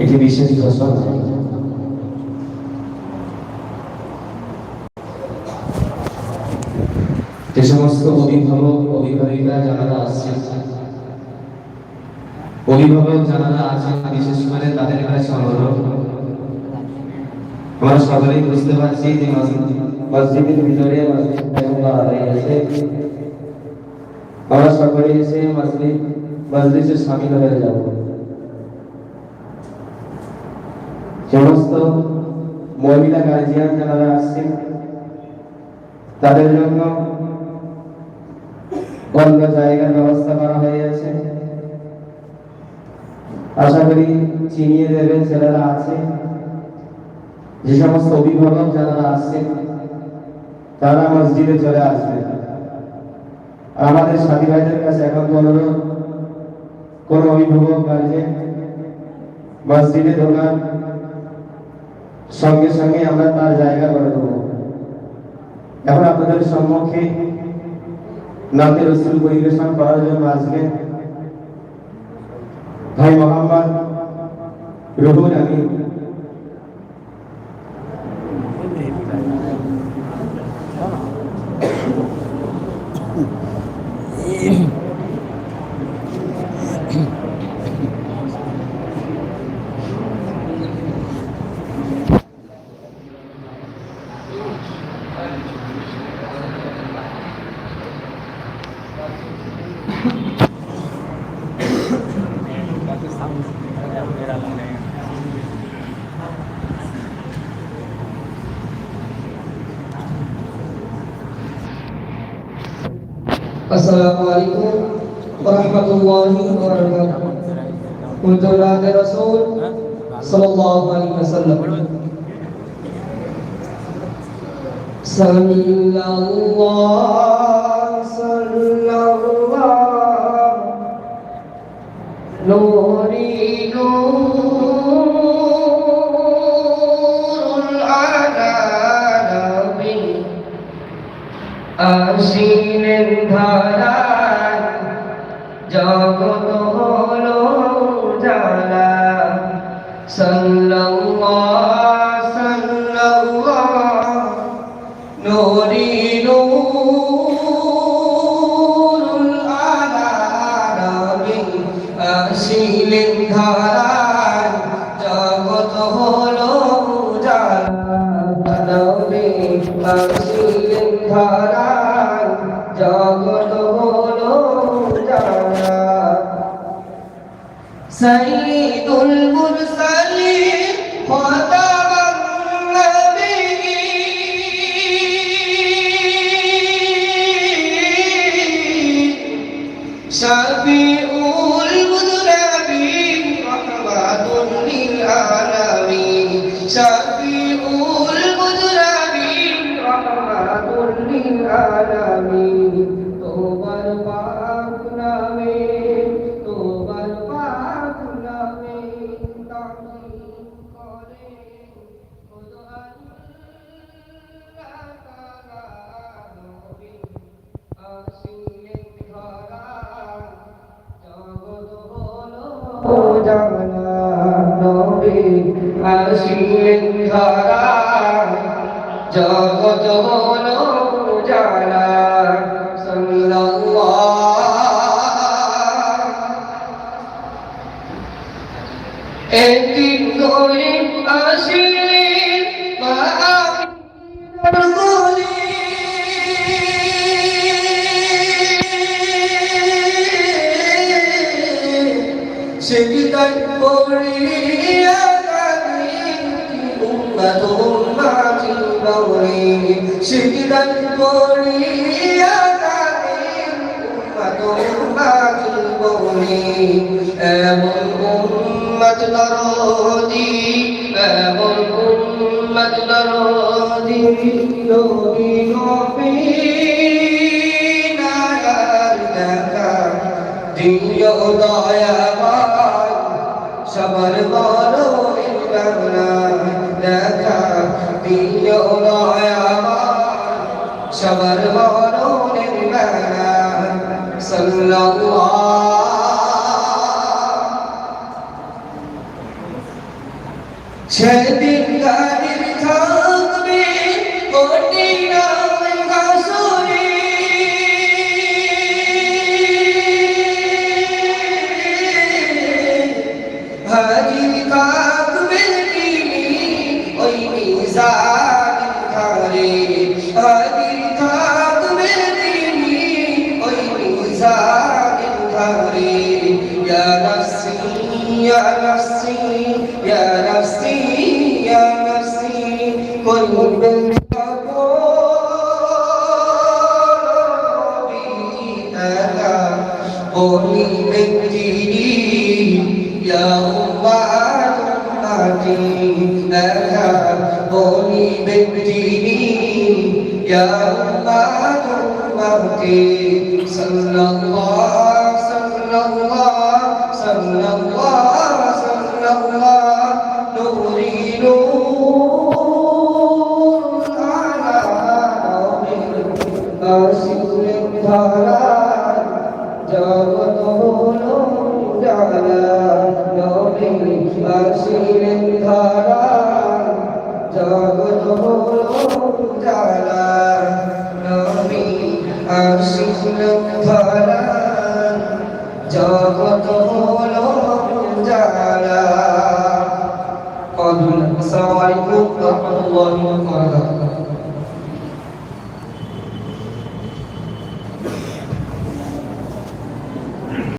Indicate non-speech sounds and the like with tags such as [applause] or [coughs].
একটি বিশেষ ঘোষণা যে সমস্ত অভিভাবক অভিভাবিকা যারা আছেন অভিভাবক যারা আছেন বিশেষ করে তাদের কাছে অনুরোধ। আমরা সকলেই বুঝতে পারছি যে মসজিদ- মসজিদের ভিতরে মসজিদ আমরা সকলে এসে মসজিদ মসজিদে সামিল হয়ে যাব সমস্ত মহিলা গার্জিয়ান যারা আসছেন তাদের জন্য অন্য জায়গার ব্যবস্থা করা হয়ে আছে আশা করি চিনিয়ে দেবেন ছেলেরা আছে। যে সমস্ত অভিভাবক যারা আসছেন তারা মসজিদে চলে আসবেন আমাদের সাথী ভাইদের কাছে এখন অনুরোধ কোন অভিভাবক গার্জেন মসজিদে ঢোকার সঙ্গে সঙ্গে আমরা তার জায়গা করে দেবো। এখন আপনাদের সম্মুখে নাতে রসুল পরিবেশন করার জন্য আসবেন ভাই মোহাম্মদ রহুল আমিন। [coughs] [coughs] [coughs] السلام عليكم ورحمة الله وبركاته كنت نادي رسول صلى الله عليه وسلم صلى الله صلى الله نوري نور ধারায় জগত হলো জালা সাল্লাল্লাহ জগত হলো জালা সাইয়্যিদুল আসিলেন হলো জানা সাল্লাল্লাহ একদিন গরিব কোলে। সে কি তাই পড়িয়া। সে কি তাই পড়িয়া। এমন উম্মত দরদি, এমন উম্মত দরদি নবী নবী নায়ার দেখা। দিও দয়াবান, সবার বড় ইল্লানা দেখা। দিও দয়াবান, সবার বড় ইল্লানা সাল্লাল্লাহ সেদিন গানের থাকবে, কোটি নাম গাসুরে হাজির থাকবে তিনি ওই মিজান ঘরে। হাজির থাকবে তিনি ওই মিজান ঘরে। ইয়া নফসি ইয়া নফসি বলিবেন যিনি ইয়া উম্মাত উম্মাতি একা তালা নবী আসিল ভালা জগত হলো জালা قالوا السلام عليكم